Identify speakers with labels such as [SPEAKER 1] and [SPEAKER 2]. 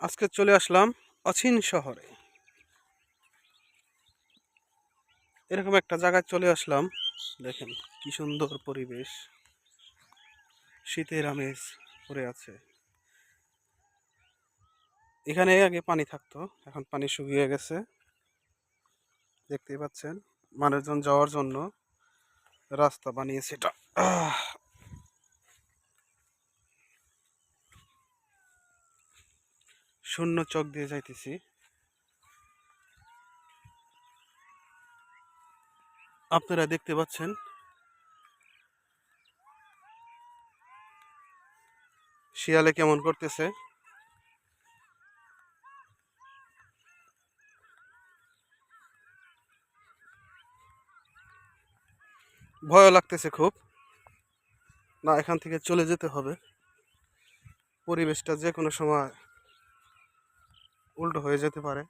[SPEAKER 1] আজকে চলে আসলাম অচিন শহরে। এরকম একটা জায়গায় চলে আসলাম। দেখেন কি সুন্দর পরিবেশ। শীতের আমেজ পড়ে আছে। এখানে আগে পানি থাকতো, এখন পানি শুকিয়ে গেছে। দেখতেই পাচ্ছেন, মানুষজন যাওয়ার জন্য রাস্তা বানিয়েছে এটা। শূন্য চোখ দিয়ে যাইতেছি। আপনারা দেখতে পাচ্ছেন, শিয়ালে কেমন করতেছে। ভয় লাগতেছে খুব। না, এখান থেকে চলে যেতে হবে। পরিবেশটা যে কোনো সময় উল্টো হয়ে যেতে পারে।